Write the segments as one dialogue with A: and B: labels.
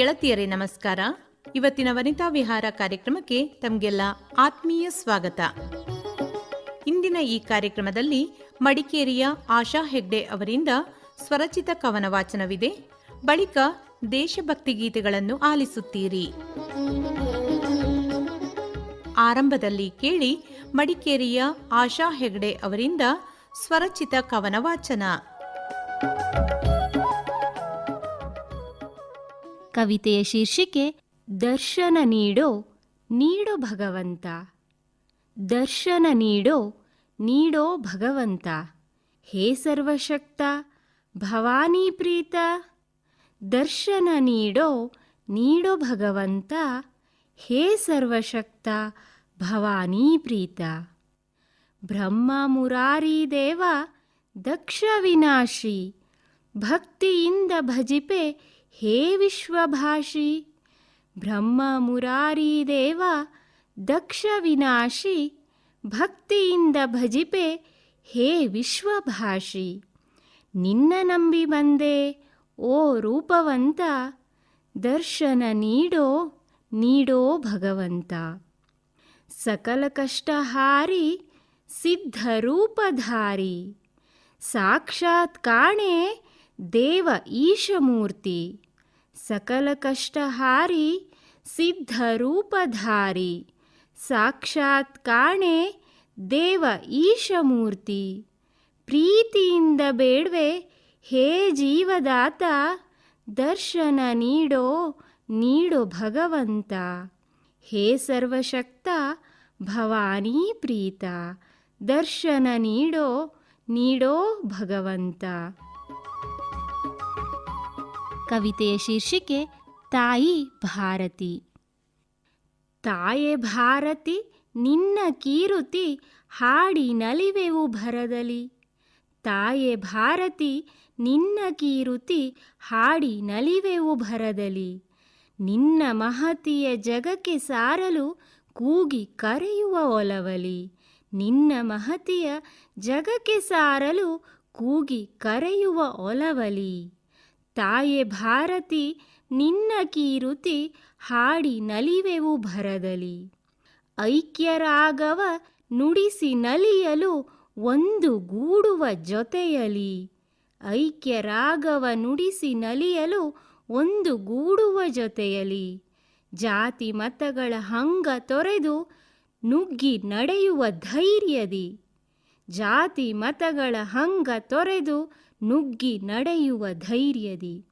A: ಗೆಳತಿಯರೇ, ನಮಸ್ಕಾರ. ಇವತ್ತಿನ ವನಿತಾ ವಿಹಾರ ಕಾರ್ಯಕ್ರಮಕ್ಕೆ ತಮಗೆಲ್ಲ ಆತ್ಮೀಯ ಸ್ವಾಗತ. ಇಂದಿನ ಈ ಕಾರ್ಯಕ್ರಮದಲ್ಲಿ ಮಡಿಕೇರಿಯ ಆಶಾ ಹೆಗ್ಡೆ ಅವರಿಂದ ಸ್ವರಚಿತ ಕವನ ವಾಚನವಿದೆ. ಬಳಿಕ ದೇಶಭಕ್ತಿ ಗೀತೆಗಳನ್ನು ಆಲಿಸುತ್ತೀರಿ. ಆರಂಭದಲ್ಲಿ ಕೇಳಿ ಮಡಿಕೇರಿಯ ಆಶಾ ಹೆಗ್ಡೆ ಅವರಿಂದ ಸ್ವರಚಿತ ಕವನ ವಾಚನ.
B: ಕವಿತೆಯ ಶೀರ್ಷಿಕೆ ದರ್ಶನ ನೀಡೋ ನೀಡೋ ಭಗವಂತ. ದರ್ಶನ ನೀಡೋ ನೀಡೋ ಭಗವಂತ. ಹೇ ಸರ್ವಶಕ್ತ, ಭವಾನಿ ಪ್ರೀತ. ದರ್ಶನ ನೀಡೋ ನೀಡೋ ಭಗವಂತ. ಹೇ ಸರ್ವಶಕ್ತ, ಭವಾನಿ ಪ್ರೀತ. ಬ್ರಹ್ಮ ಮುರಾರಿ ದೇವ, ದಕ್ಷ ವಿನಾಶಿ. ಭಕ್ತಿಯಿಂದ ಭಜಿಪೆ ಹೇ ವಿಶ್ವಭಾಷಿ, ಬ್ರಹ್ಮ ಮುರಾರಿ ದೇವ, ದಕ್ಷ ವಿನಾಶಿ, ಭಕ್ತಿಯಿಂದ ಭಜಿಪೆ ಹೇ ವಿಶ್ವಭಾಷಿ. ನಿನ್ನ ನಂಬಿ ಬಂದೆ ಓ ರೂಪವಂತ, ದರ್ಶನ ನೀಡೋ ನೀಡೋ ಭಗವಂತ. ಸಕಲ ಕಷ್ಟಹಾರಿ ಸಿದ್ಧರೂಪಧಾರಿ ಸಾಕ್ಷಾತ್ ಕಾಣೆ ದೇವ ಈಶಮೂರ್ತಿ, ಸಕಲ ಕಷ್ಟಹಾರಿ, ಸಿದ್ಧರೂಪಧಾರಿ, ಸಾಕ್ಷಾತ್ ಕಾಣೆ ದೇವ ಈಶಮೂರ್ತಿ. ಪ್ರೀತಿಯಿಂದ ಬೇಡ್ವೆ, ಹೇ ಜೀವದಾತ, ದರ್ಶನ ನೀಡೋ ನೀಡೋ ಭಗವಂತ. ಹೇ ಸರ್ವಶಕ್ತ, ಭವಾನಿ ಪ್ರೀತ, ದರ್ಶನ ನೀಡೋ ನೀಡೋ ಭಗವಂತ. ಕವಿತೆಯ ಶೀರ್ಷಿಕೆ ತಾಯಿ ಭಾರತಿ. ತಾಯೇ ಭಾರತಿ, ನಿನ್ನ ಕೀರುತಿ ಹಾಡಿ ನಲಿವೆವು ಭರದಲಿ ತಾಯೇ ಭಾರತಿ, ನಿನ್ನ ಕೀರುತಿ ಹಾಡಿ ನಲಿವೆವು ಭರದಲಿ ನಿನ್ನ ಮಹತಿಯ ಜಗಕ್ಕೆ ಸಾರಲು ಕೂಗಿ ಕರೆಯುವ ಒಲವಲಿ. ನಿನ್ನ ಮಹತಿಯ ಜಗಕ್ಕೆ ಸಾರಲು ಕೂಗಿ ಕರೆಯುವ ಒಲವಲಿ. ತಾಯೆ ಭಾರತಿ, ನಿನ್ನ ಕೀರುತಿ ಹಾಡಿ ನಲಿವೆವು ಭರದಲಿ ಐಕ್ಯರಾಗವ ನುಡಿಸಿ ನಲಿಯಲು ಒಂದು ಗೂಡುವ ಜೊತೆಯಲಿ. ಐಕ್ಯರಾಗವ ನುಡಿಸಿ ನಲಿಯಲು ಒಂದು ಗೂಡುವ ಜೊತೆಯಲಿ. ಜಾತಿ ಮತಗಳ ಹಂಗ ತೊರೆದು ನುಗ್ಗಿ ನಡೆಯುವ ಧೈರ್ಯದಿ. ಜಾತಿ ಮತಗಳ ಹಂಗ ತೊರೆದು ನುಗ್ಗಿ ನಡೆಯುವ ಧೈರ್ಯದಿ.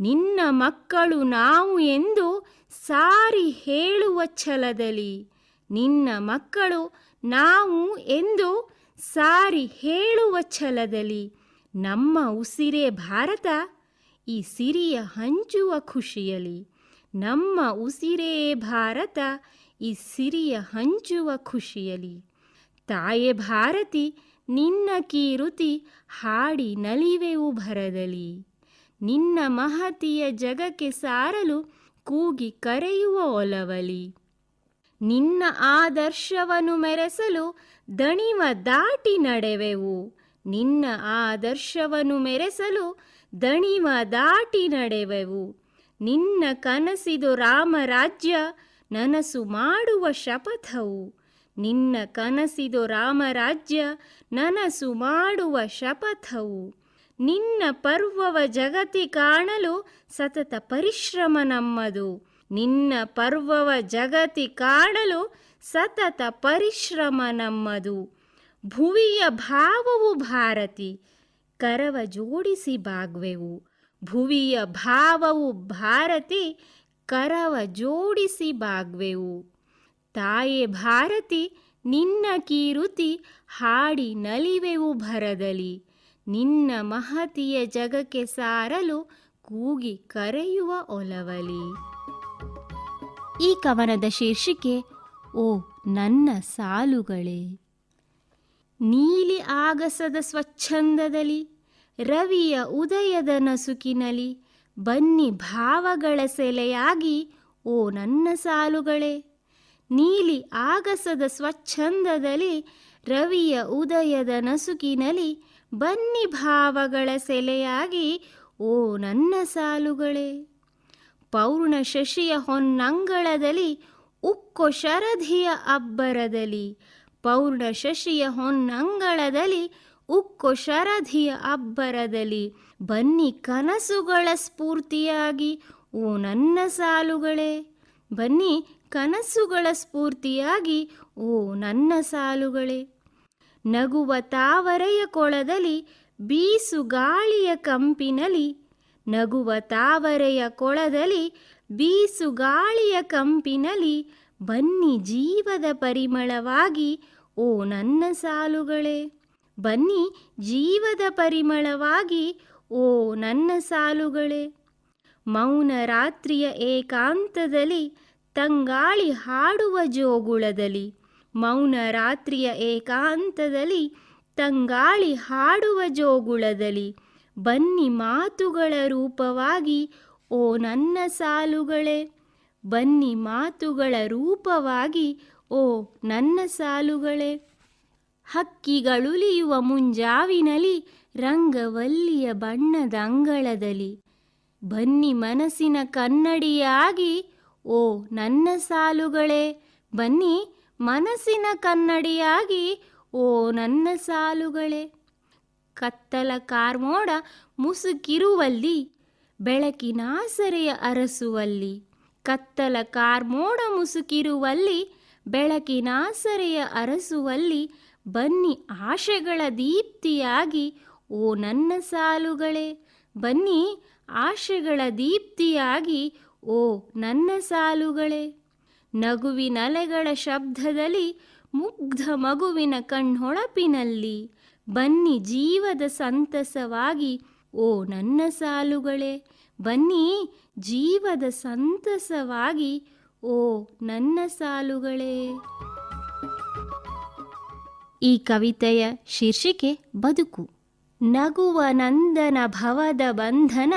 B: ನಿನ್ನ ಮಕ್ಕಳು ನಾವು ಎಂದು ಸಾರಿ ಹೇಳುವ ಛಲದಲ್ಲಿ. ನಿನ್ನ ಮಕ್ಕಳು ನಾವು ಎಂದು ಸಾರಿ ಹೇಳುವ ಛಲದಲ್ಲಿ. ನಮ್ಮ ಉಸಿರೇ ಭಾರತ, ಈ ಸಿರಿಯ ಹಂಚುವ ಖುಷಿಯಲಿ ನಮ್ಮ ಉಸಿರೇ ಭಾರತ, ಈ ಸಿರಿಯ ಹಂಚುವ ಖುಷಿಯಲಿ ತಾಯೇ ಭಾರತಿ ನಿನ್ನ ಕೀರುತಿ ಹಾಡಿ ನಲಿವೆವು ಭರದಲಿ. ನಿನ್ನ ಮಹತಿಯ ಜಗಕ್ಕೆ ಸಾರಲು ಕೂಗಿ ಕರೆಯುವ ಒಲವಲಿ. ನಿನ್ನ ಆದರ್ಶವನ್ನು ಮೆರೆಸಲು ದಣಿವ ದಾಟಿ ನಡೆವೆವು. ನಿನ್ನ ಆದರ್ಶವನ್ನು ಮೆರೆಸಲು ದಣಿವ ದಾಟಿ ನಡೆವೆವು. ನಿನ್ನ ಕನಸಿದು ರಾಮರಾಜ್ಯ ನನಸು ಮಾಡುವ ಶಪಥವು. ನಿನ್ನ ಕನಸಿದು ರಾಮರಾಜ್ಯ ನನಸು ಮಾಡುವ ಶಪಥವು. ನಿನ್ನ ಪರ್ವವ ಜಗತಿ ಕಾಣಲು ಸತತ ಪರಿಶ್ರಮ ನಮ್ಮದು. ನಿನ್ನ ಪರ್ವವ ಜಗತಿ ಕಾಣಲು ಸತತ ಪರಿಶ್ರಮ ನಮ್ಮದು. ಭುವಿಯ ಭಾವವು ಭಾರತಿ, ಕರವ ಜೋಡಿಸಿ ಬಾಗ್ವೆವು. ಭುವಿಯ ಭಾವವು ಭಾರತಿ, ಕರವ ಜೋಡಿಸಿ ಬಾಗ್ವೆವು. ತಾಯೆ ಭಾರತಿ, ನಿನ್ನ ಕೀರುತಿ ಹಾಡಿ ನಲಿವೆವು ಭರದಲಿ ನಿನ್ನ ಮಹತಿಯ ಜಗಕ್ಕೆ ಸಾರಲು ಕೂಗಿ ಕರೆಯುವ ಒಲವಲಿ. ಈ ಕವನದ ಶೀರ್ಷಿಕೆ, ಓ ನನ್ನ ಸಾಲುಗಳೇ. ನೀಲಿ ಆಗಸದ ಸ್ವಚ್ಛಂದದಲ್ಲಿ, ರವಿಯ ಉದಯದ ನಸುಕಿನಲಿ ಬನ್ನಿ ಭಾವಗಳ ಸೆಲೆಯಾಗಿ, ಓ ನನ್ನ ಸಾಲುಗಳೇ. ನೀಲಿ ಆಗಸದ ಸ್ವಚ್ಛಂದದಲ್ಲಿ ರವಿಯ ಉದಯದ ನಸುಕಿನಲಿ ಬನ್ನಿ ಭಾವಗಳ ಸೆಲೆಯಾಗಿ, ಓ ನನ್ನ ಸಾಲುಗಳೇ! ಪೌರ್ಣ ಶಶಿಯ ಹೊನ್ನಂಗಳದಲ್ಲಿ, ಉಕ್ಕೊ ಶರಧಿಯ ಅಬ್ಬರದಲ್ಲಿ, ಪೌರ್ಣ ಶಶಿಯ ಹೊನ್ನಂಗಳದಲ್ಲಿ, ಉಕ್ಕೊ ಶರಧಿಯ ಅಬ್ಬರದಲ್ಲಿ, ಬನ್ನಿ ಕನಸುಗಳ ಸ್ಫೂರ್ತಿಯಾಗಿ, ಓ ನನ್ನ ಸಾಲುಗಳೇ! ಬನ್ನಿ ಕನಸುಗಳ ಸ್ಫೂರ್ತಿಯಾಗಿ, ಓ ನನ್ನ ಸಾಲುಗಳೇ. ನಗುವ ತಾವರೆಯ ಕೊಳದಲ್ಲಿ, ಬೀಸು ಗಾಳಿಯ ಕಂಪಿನಲಿ ನಗುವ ತಾವರೆಯ ಕೊಳದಲ್ಲಿ, ಬೀಸು ಗಾಳಿಯ ಕಂಪಿನಲಿ ಬನ್ನಿ ಜೀವದ ಪರಿಮಳವಾಗಿ, ಓ ನನ್ನ ಸಾಲುಗಳೇ. ಬನ್ನಿ ಜೀವದ ಪರಿಮಳವಾಗಿ, ಓ ನನ್ನ ಸಾಲುಗಳೇ. ಮೌನ ರಾತ್ರಿಯ ಏಕಾಂತದಲ್ಲಿ ತಂಗಾಳಿ ಹಾಡುವ ಜೋಗುಳದಲ್ಲಿ. ಮೌನ ರಾತ್ರಿಯ ಏಕಾಂತದಲ್ಲಿ ತಂಗಾಳಿ ಹಾಡುವ ಜೋಗುಳದಲ್ಲಿ. ಬನ್ನಿ ಮಾತುಗಳ ರೂಪವಾಗಿ, ಓ ನನ್ನ ಸಾಲುಗಳೇ! ಬನ್ನಿ ಮಾತುಗಳ ರೂಪವಾಗಿ, ಓ ನನ್ನ ಸಾಲುಗಳೇ! ಹಕ್ಕಿಗಳುಲಿಯುವ ಮುಂಜಾವಿನಲಿ ರಂಗವಲ್ಲಿಯ ಬಣ್ಣದ ಅಂಗಳದಲ್ಲಿ. ಬನ್ನಿ ಮನಸ್ಸಿನ ಕನ್ನಡಿಯಾಗಿ, ಓ ನನ್ನ ಸಾಲುಗಳೇ, ಬನ್ನಿ ಮನಸ್ಸಿನ ಕನ್ನಡಿಯಾಗಿ, ಓ ನನ್ನ ಸಾಲುಗಳೇ. ಕತ್ತಲ ಕಾರ್ಮೋಡ ಮುಸುಕಿರುವಲ್ಲಿ ಬೆಳಕಿನಾಸರೆಯ ಅರಸುವಲ್ಲಿ, ಕತ್ತಲ ಕಾರ್ಮೋಡ ಮುಸುಕಿರುವಲ್ಲಿ ಬೆಳಕಿನಾಸರೆಯ ಅರಸುವಲ್ಲಿ, ಬನ್ನಿ ಆಶೆಗಳ ದೀಪ್ತಿಯಾಗಿ, ಓ ನನ್ನ ಸಾಲುಗಳೇ, ಬನ್ನಿ ಆಶೆಗಳ ದೀಪ್ತಿಯಾಗಿ, ಓ ನನ್ನ ಸಾಲುಗಳೇ! ನಗುವಿನಲೆಗಳ ಶಬ್ದದಲ್ಲಿ, ಮುಗ್ಧ ಮಗುವಿನ ಕಣ್ಣೊಳಪಿನಲ್ಲಿ ಬನ್ನಿ ಜೀವದ ಸಂತಸವಾಗಿ, ಓ ನನ್ನ ಸಾಲುಗಳೇ! ಬನ್ನಿ ಜೀವದ ಸಂತಸವಾಗಿ, ಓ ನನ್ನ ಸಾಲುಗಳೇ! ಈ ಕವಿತೆಯ ಶೀರ್ಷಿಕೆ ಬದುಕು. ನಗುವ ನಂದನ ಭವದ ಬಂಧನ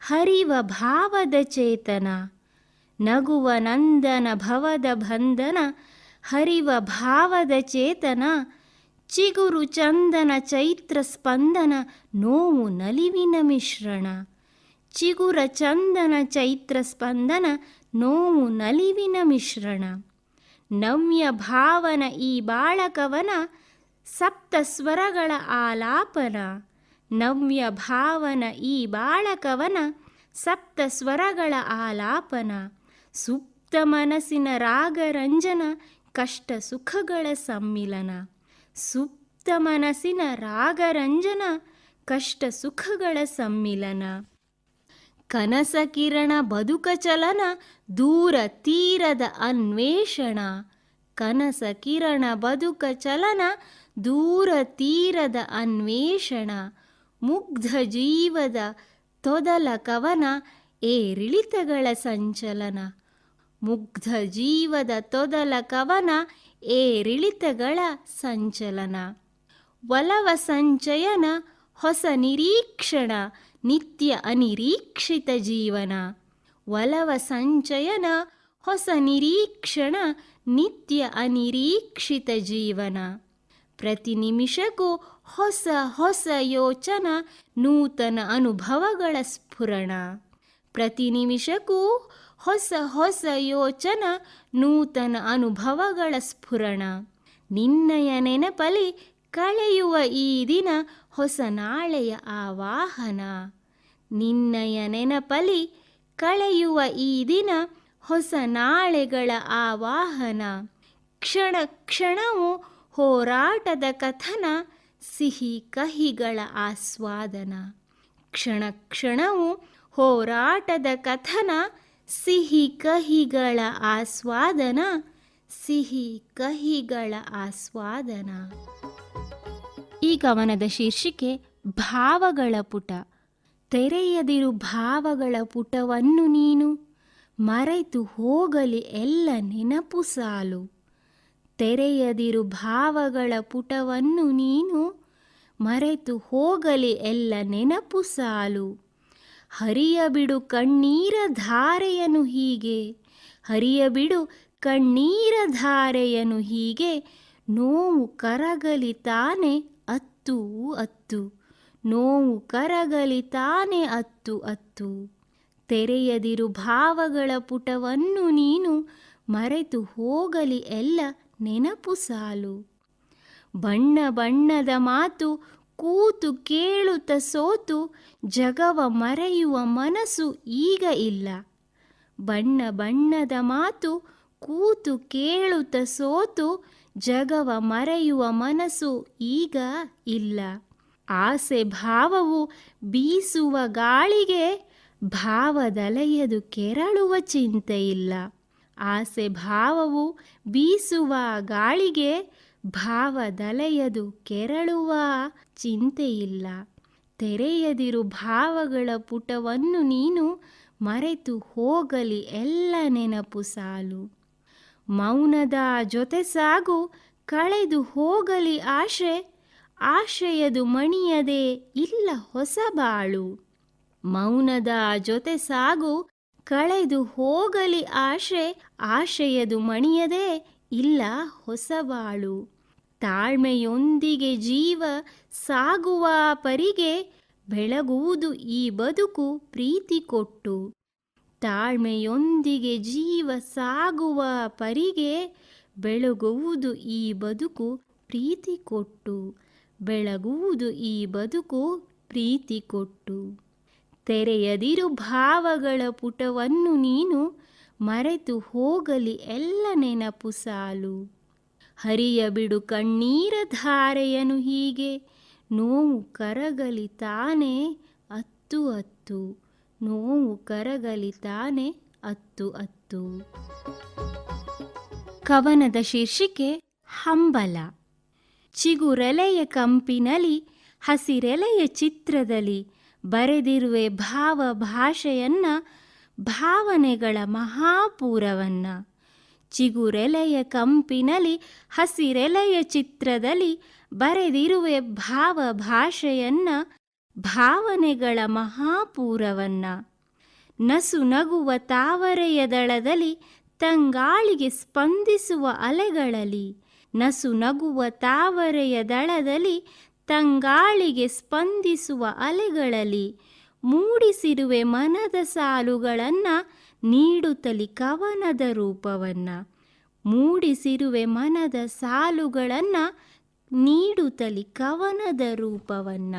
B: ಹರಿವ ಭಾವದ ಚೇತನ. ನಗುವ ನಂದನ ಭವದ ಬಂಧನ ಹರಿವ ಭಾವದ ಚೇತನ. ಚಿಗುರು ಚಂದನ ಚೈತ್ರ ಸ್ಪಂದನ ನೋವು ನಲಿವಿನ ಮಿಶ್ರಣ. ಚಿಗುರ ಚಂದನ ಚೈತ್ರ ಸ್ಪಂದನ ನೋವು ನಲಿವಿನ ಮಿಶ್ರಣ. ನವ್ಯ ಭಾವನ ಈ ಬಾಳಕವನ ಸಪ್ತ ಸ್ವರಗಳ ಆಲಾಪನ. ನವ್ಯ ಭಾವನ ಈ ಬಾಳಕವನ, ಸಪ್ತ ಸ್ವರಗಳ ಆಲಾಪನ. ಸುಪ್ತ ಮನಸ್ಸಿನ ರಾಗರಂಜನ ಕಷ್ಟ ಸುಖಗಳ ಸಮ್ಮಿಲನ. ಸುಪ್ತ ಮನಸ್ಸಿನ ರಾಗರಂಜನ ಕಷ್ಟ ಸುಖಗಳ ಸಮ್ಮಿಲನ. ಕನಸ ಕಿರಣ ಬದುಕ ಚಲನ, ದೂರ ತೀರದ ಅನ್ವೇಷಣ. ಕನಸ ಕಿರಣ ಬದುಕ ಚಲನ, ದೂರ ತೀರದ ಅನ್ವೇಷಣ. ಮುಗ್ಧ ಜೀವದ ತೊದಲ ಕವನ ಏರಿಳಿತಗಳ ಸಂಚಲನ. ಮುಗ್ಧ ಜೀವದ ತೊದಲ ಕವನ ಏರಿಳಿತಗಳ ಸಂಚಲನ. ಒಲವ ಸಂಚಯನ ಹೊಸ ನಿರೀಕ್ಷಣ, ನಿತ್ಯ ಅನಿರೀಕ್ಷಿತ ಜೀವನ. ಒಲವ ಸಂಚಯನ ಹೊಸ ನಿರೀಕ್ಷಣ, ನಿತ್ಯ ಅನಿರೀಕ್ಷಿತ ಜೀವನ. ಪ್ರತಿ ನಿಮಿಷಕ್ಕೂ ಹೊಸ ಹೊಸ ಯೋಚನ ನೂತನ ಅನುಭವಗಳ ಸ್ಫುರಣ. ಪ್ರತಿ ನಿಮಿಷಕ್ಕೂ ಹೊಸ ಹೊಸ ಯೋಚನ ನೂತನ ಅನುಭವಗಳ ಸ್ಫುರಣ. ನಿನ್ನಯ ನೆನಪಲಿ ಕಳೆಯುವ ಈ ದಿನ ಹೊಸ ನಾಳೆಯ ಆವಾಹನ. ನಿನ್ನಯ ನೆನಪಲಿ ಕಳೆಯುವ ಈ ದಿನ ಹೊಸ ನಾಳೆಗಳ ಆವಾಹನ. ಕ್ಷಣ ಕ್ಷಣವು ಹೋರಾಟದ ಕಥನ ಸಿಹಿ ಕಹಿಗಳ ಆಸ್ವಾದನ. ಕ್ಷಣ ಕ್ಷಣವು ಹೋರಾಟದ ಕಥನ, ಸಿಹಿ ಕಹಿಗಳ ಆಸ್ವಾದನ, ಸಿಹಿ ಕಹಿಗಳ ಆಸ್ವಾದನ. ಈ ಕವನದ ಶೀರ್ಷಿಕೆ ಭಾವಗಳ ಪುಟ. ತೆರೆಯದಿರು ಭಾವಗಳ ಪುಟವನ್ನು ನೀನು, ಮರೆತು ಹೋಗಲಿ ಎಲ್ಲ ನೆನಪು ಸಾಲು. ತೆರೆಯದಿರು ಭಾವಗಳ ಪುಟವನ್ನು ನೀನು ಮರೆತು ಹೋಗಲಿ ಎಲ್ಲ ನೆನಪು ಸಾಲು. ಹರಿಯ ಬಿಡು ಕಣ್ಣೀರ ಧಾರೆಯನು ಹೀಗೆ. ಹರಿಯ ಬಿಡು ಕಣ್ಣೀರ ಧಾರೆಯನು ಹೀಗೆ. ನೋವು ಕರಗಲಿ ತಾನೆ ಅತ್ತು ಅತ್ತು. ನೋವು ಕರಗಲಿ ತಾನೆ ಅತ್ತು ಅತ್ತು. ತೆರೆಯದಿರು ಭಾವಗಳ ಪುಟವನ್ನು ನೀನು ಮರೆತು ಹೋಗಲಿ ಎಲ್ಲ ನೆನಪು ಸಾಲು ಬಣ್ಣ ಬಣ್ಣದ ಮಾತು ಕೂತು ಕೇಳುತ್ತ ಸೋತು ಜಗವ ಮರೆಯುವ ಮನಸ್ಸು ಈಗ ಇಲ್ಲ. ಬಣ್ಣ ಬಣ್ಣದ ಮಾತು ಕೂತು ಕೇಳುತ್ತ ಸೋತು ಜಗವ ಮರೆಯುವ ಮನಸ್ಸು ಈಗ ಇಲ್ಲ. ಆಸೆ ಭಾವವು ಬೀಸುವ ಗಾಳಿಗೆ ಭಾವದಲೆಯದು ಕೆರಳುವ ಚಿಂತೆ ಇಲ್ಲ. ಆಸೆ ಭಾವವು ಬೀಸುವ ಗಾಳಿಗೆ ಭಾವದಲೆಯದು ಕೆರಳುವ ಚಿಂತೆಯಿಲ್ಲ. ತೆರೆಯದಿರು ಭಾವಗಳ ಪುಟವನ್ನು ನೀನು ಮರೆತು ಹೋಗಲಿ ಎಲ್ಲ ನೆನಪು ಸಾಲು. ಮೌನದ ಜೊತೆ ಸಾಗು, ಕಳೆದು ಹೋಗಲಿ ಆಶೆ, ಆಶೆಯದು ಮಣಿಯದೆ ಇಲ್ಲ ಹೊಸ ಬಾಳು. ಮೌನದ ಜೊತೆ ಸಾಗು ಕಳೆದು ಹೋಗಲಿ ಆಶೆ, ಆಶೆಯದು ಮಣಿಯದೆ ಇಲ್ಲ ಹೊಸವಾಳು. ತಾಳ್ಮೆಯೊಂದಿಗೆ ಜೀವ ಸಾಗುವ ಪರಿಗೆ ಬೆಳಗುವುದು ಈ ಬದುಕು ಪ್ರೀತಿ ಕೊಟ್ಟು. ತಾಳ್ಮೆಯೊಂದಿಗೆ ಜೀವ ಸಾಗುವ ಪರಿಗೆ ಬೆಳಗುವುದು ಈ ಬದುಕು ಪ್ರೀತಿ ಕೊಟ್ಟು. ಬೆಳಗುವುದು ಈ ಬದುಕು ಪ್ರೀತಿ ಕೊಟ್ಟು. ತೆರೆಯದಿರು ಭಾವಗಳ ಪುಟವನ್ನು ನೀನು ಮರೆತು ಹೋಗಲಿ ಎಲ್ಲ ನೆನಪು ಸಾಲು. ಹರಿಯ ಬಿಡು ಕಣ್ಣೀರ ಧಾರೆಯನು ಹೀಗೆ, ನೋವು ಕರಗಲಿ ತಾನೇ ಅತ್ತು ಅತ್ತು, ನೋವು ಕರಗಲಿ ತಾನೇ ಅತ್ತು ಅತ್ತು. ಕವನದ ಶೀರ್ಷಿಕೆ ಹಂಬಲ. ಚಿಗುರೆಲೆಯ ಕಂಪಿನಲಿ ಹಸಿರೆಲೆಯ ಚಿತ್ರದಲ್ಲಿ ಬರೆದಿರುವೆ ಭಾವ ಭಾಷೆಯನ್ನ, ಭಾವನೆಗಳ ಮಹಾಪೂರವನ್ನ. ಚಿಗುರೆಲೆಯ ಕಂಪಿನಲಿ, ಹಸಿರೆಲೆಯ ಚಿತ್ರದಲ್ಲಿ ಬರೆದಿರುವೆ ಭಾವ ಭಾಷೆಯನ್ನ, ಭಾವನೆಗಳ ಮಹಾಪೂರವನ್ನ. ನಸು ನಗುವ ತಾವರೆಯ ದಳದಲ್ಲಿ, ತಂಗಾಳಿಗೆ ಸ್ಪಂದಿಸುವ ಅಲೆಗಳಲ್ಲಿ. ನಸು ನಗುವ ತಾವರೆಯ ದಳದಲ್ಲಿ ತಂಗಾಳಿಗೆ ಸ್ಪಂದಿಸುವ ಅಲೆಗಳಲ್ಲಿ ಮೂಡಿಸಿರುವೆ ಮನದ ಸಾಲುಗಳನ್ನು ನೀಡುತ್ತಲಿ ಕವನದ ರೂಪವನ್ನ. ಮೂಡಿಸಿರುವೆ ಮನದ ಸಾಲುಗಳನ್ನು ನೀಡುತ್ತಲಿ ಕವನದ ರೂಪವನ್ನ.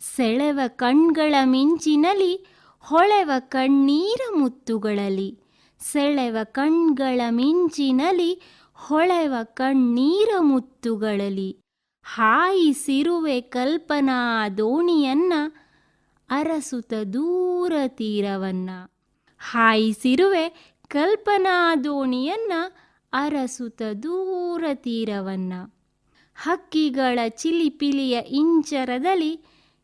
B: ಸೆಳೆವ ಕಣ್ಗಳ ಮಿಂಚಿನಲಿ ಹೊಳೆವ ಕಣ್ಣೀರ ಮುತ್ತುಗಳಲ್ಲಿ. ಸೆಳೆವ ಕಣ್ಗಳ ಮಿಂಚಿನಲಿ ಹೊಳೆವ ಕಣ್ಣೀರ ಮುತ್ತುಗಳಲ್ಲಿ. ಹಾಯಿಸಿರುವೆ ಕಲ್ಪನಾ ದೋಣಿಯನ್ನ ಅರಸುತ ದೂರ ತೀರವನ್ನ. ಹಾಯಿಸಿರುವೆ ಕಲ್ಪನಾ ದೋಣಿಯನ್ನ ಅರಸುತ ದೂರ ತೀರವನ್ನ. ಹಕ್ಕಿಗಳ ಚಿಲಿಪಿಲಿಯ ಇಂಚರದಲ್ಲಿ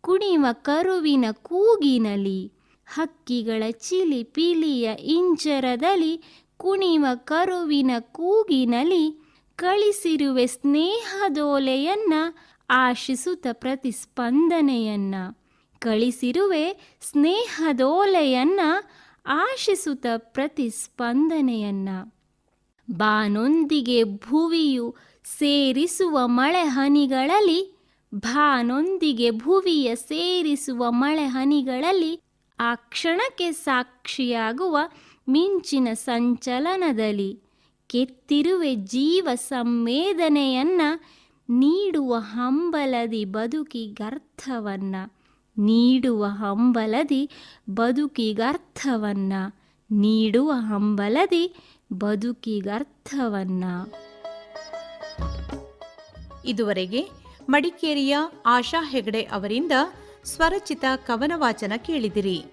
B: ಕುಣಿವ ಕರುವಿನ ಕೂಗಿನಲಿ. ಹಕ್ಕಿಗಳ ಚಿಲಿಪಿಲಿಯ ಇಂಚರದಲ್ಲಿ ಕುಣಿವ ಕರುವಿನ ಕೂಗಿನಲಿ. ಕಳಿಸಿರುವೆ ಸ್ನೇಹದೋಲೆಯನ್ನ, ಆಶಿಸುತ್ತ ಪ್ರತಿಸ್ಪಂದನೆಯನ್ನ. ಕಳಿಸಿರುವೆ ಸ್ನೇಹದೋಲೆಯನ್ನ, ಆಶಿಸುತ್ತ ಪ್ರತಿಸ್ಪಂದನೆಯನ್ನ. ಬಾನೊಂದಿಗೆ ಭುವಿಯು ಸೇರಿಸುವ ಮಳೆ ಹನಿಗಳಲ್ಲಿ ಭಾನೊಂದಿಗೆ ಭುವಿಯ ಸೇರಿಸುವ ಮಳೆ ಹನಿಗಳಲ್ಲಿ ಆ ಕ್ಷಣಕ್ಕೆ ಸಾಕ್ಷಿಯಾಗುವ ಮಿಂಚಿನ ಸಂಚಲನದಲ್ಲಿ. ಕೆತ್ತಿರುವೆ ಜೀವ ಸಂವೇದನೆಯನ್ನ ನೀಡುವ ಹಂಬಲದಿ ಬದುಕಿಗರ್ಥವನ್ನ ನೀಡುವ ಹಂಬಲದಿ ಬದುಕಿಗರ್ಥವನ್ನ ನೀಡುವ ಹಂಬಲದಿ ಬದುಕಿಗರ್ಥವನ್ನ
A: ಇದುವರೆಗೆ ಮಡಿಕೇರಿಯ ಆಶಾ ಹೆಗಡೆ ಅವರಿಂದ ಸ್ವರಚಿತ ಕವನ ವಾಚನ ಕೇಳಿದಿರಿ.